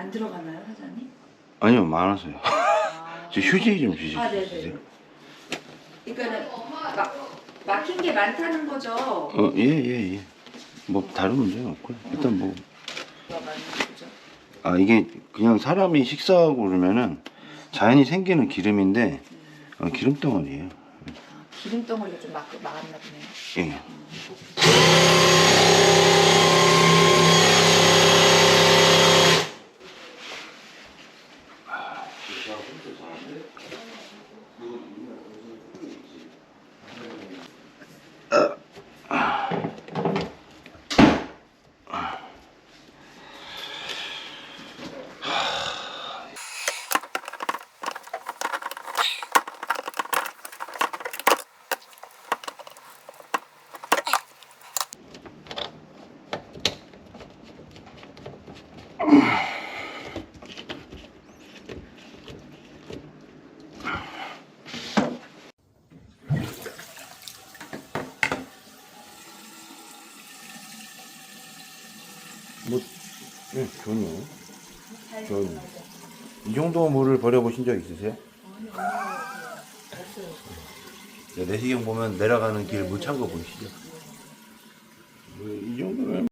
안 들어갔나요, 사장님? 아니요, 많아서요. 아... 저 휴지 좀 주실 수 있으세요? 그러니까는 막 막힌 게 많다는 거죠. 어, 예, 예, 예. 뭐 다른 문제는 없고요. 일단 뭐. 아 이게 그냥 사람이 식사하고 그러면은 자연히 생기는 기름인데 어, 기름 덩어리예요. 아, 기름 덩어리가 좀 막, 막았나 보네요. 예. 뭐, 네, 전혀. 전혀. 이 정도 물을 버려보신 적 있으세요? 네, 내시경 보면 내려가는 길못찬거 보이시죠? 뭐이 정도면